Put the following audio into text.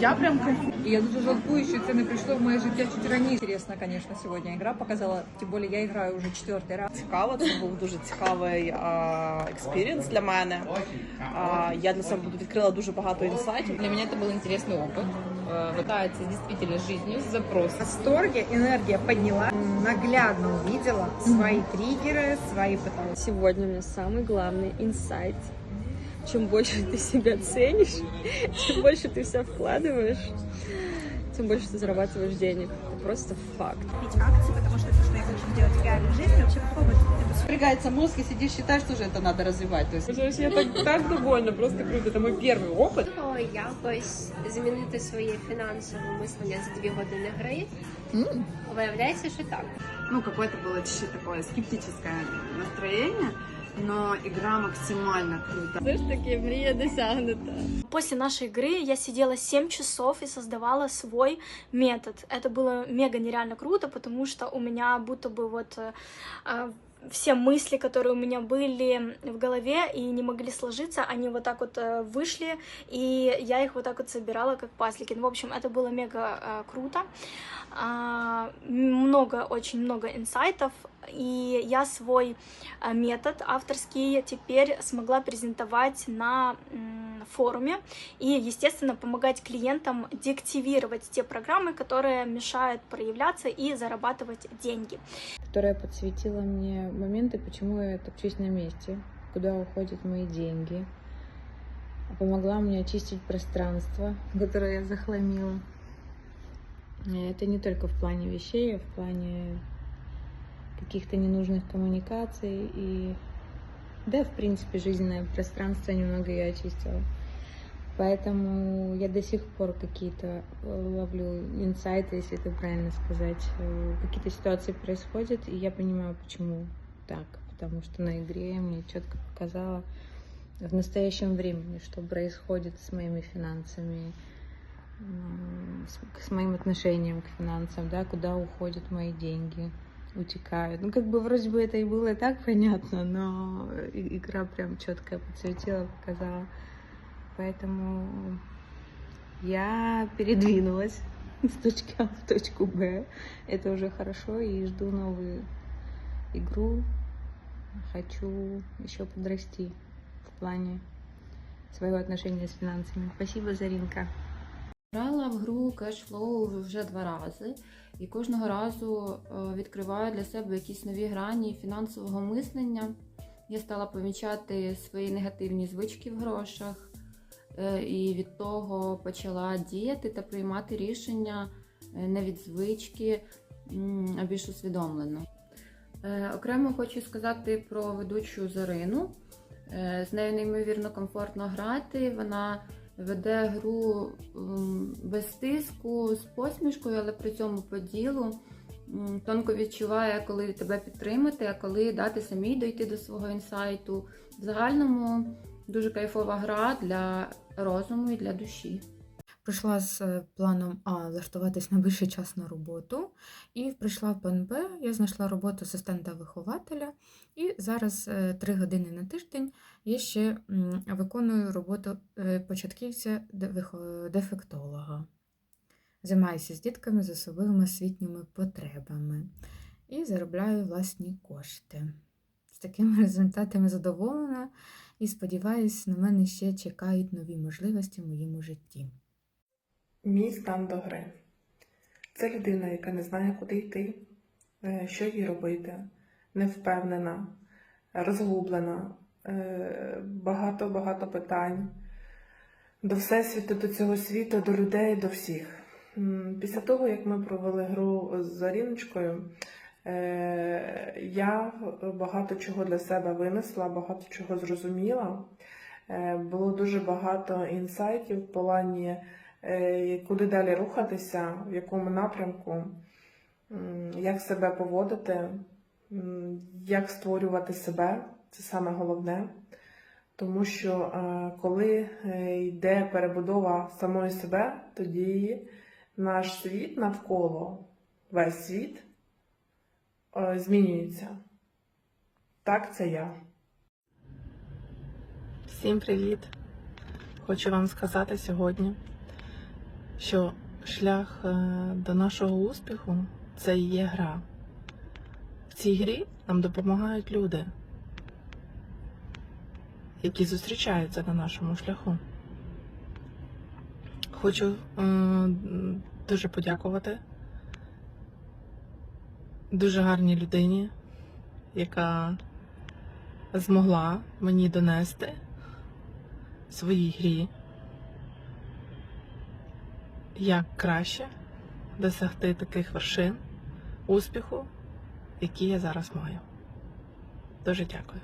Я прям кайфую. І я дуже жалкую, що це не прийшло в моє життя чуть раніше. Інтересно, звісно, сьогодні ігра показала. Тим більше я граю вже четвертий раз. Цікаво, це був дуже цікавий а, експірієнс для мене. А, я для себе відкрила дуже багато інсайтів. Для меня это был интересный опыт. Э, Пытается действительно с жизнью, с запросом. В восторге, энергия подняла, наглядно увидела свои триггеры, свои патологии. Сегодня у меня самый главный инсайт. Чем больше ты себя ценишь, чем больше ты все вкладываешь, тем больше ты зарабатываешь денег. Это просто факт. купить акции, потому что это что я хочу делать в реальной жизни. Вообще попробовать Напрягается мозг и сидишь, считаешь, что же это надо развивать. То есть Я так, так довольна, просто круто. Это мой первый опыт. Можливо, якось змінити своє фінансове мислення за дві години гри. Виявляється, що так. ну, какое-то было чуть-чуть такое скептическое настроение, но игра максимально круто. Все ж таки, мрія досягнута. После нашей игры я сидела 7 часов и создавала свой метод. Это было мега нереально круто, потому что у меня будто бы вот э, а, все мысли, которые у меня были в голове и не могли сложиться, они вот так вот э, вышли, и я их вот так вот собирала как пазлики. Ну, в общем, это было мега э, круто. А, много, очень много инсайтов, и я свой э, метод авторский теперь смогла презентовать на форуме и, естественно, помогать клиентам деактивировать те программы, которые мешают проявляться и зарабатывать деньги. которая подсветила мне моменты, почему я топчусь на месте, куда уходят мои деньги. Помогла мне очистить пространство, которое я захламила. И Это не только в плане вещей, а в плане каких-то ненужных коммуникаций и да, в принципе, жизненное пространство немного я очистила. Поэтому я до сих пор какие-то э, ловлю инсайты, если это правильно сказать. Э, Какие-то ситуации происходят, и я понимаю, почему так. Потому что на игре мне четко показала в настоящем времени, что происходит с моими финансами, с, моим отношением к финансам, да, куда уходят мои деньги, утекают. Ну, как бы вроде бы это и было и так понятно, но и- игра прям четко подсветила, показала. Поэтому я передвинулась с точки А в точку Б. Это уже хорошо, и жду новую игру. Хочу еще подрасти в плане своего отношения с финансами. Спасибо, Заринка. Грала в гру Cashflow вже два рази, і кожного разу е, відкриваю для себе якісь нові грані фінансового мислення. Я стала помічати свої негативні звички в грошах, і від того почала діяти та приймати рішення е, не від звички, а більш усвідомлено. Е, Окремо хочу сказати про ведучу Зорину. Е, З нею неймовірно комфортно грати. Вона веде гру без тиску, з посмішкою, але при цьому по ділу. Тонко відчуває, коли тебе підтримати, а коли дати самій дойти до свого інсайту. В загальному дуже кайфова гра для розуму і для душі. Прийшла з е, планом А влаштуватись на більший час на роботу, і прийшла в план Б. Я знайшла роботу асистента вихователя, і зараз е, три години на тиждень я ще виконую роботу е, початківця де- вихо- дефектолога. Займаюся з дітками з особливими освітніми потребами і заробляю власні кошти. З такими результатами задоволена і сподіваюся, на мене ще чекають нові можливості в моєму житті. Мій стан до гри. Це людина, яка не знає, куди йти, е, що їй робити, невпевнена, розгублена, е, багато-багато питань до Всесвіту, до цього світу, до людей, до всіх. Після того, як ми провели гру з Заріночкою, е, я багато чого для себе винесла, багато чого зрозуміла. Е, Було дуже багато інсайтів в плані е, куди далі рухатися, в якому напрямку, як себе поводити, як створювати себе це саме головне. Тому що е, коли е, йде перебудова самої себе, тоді наш світ навколо, весь світ е, змінюється. Так, це я. Всім привіт! Хочу вам сказати сьогодні, що шлях е, до нашого успіху це і є гра. В цій грі нам допомагають люди, які зустрічаються на нашому шляху. Хочу е, дуже подякувати дуже гарній людині, яка змогла мені донести в своїй грі, як краще досягти таких вершин успіху, які я зараз маю. Дуже дякую.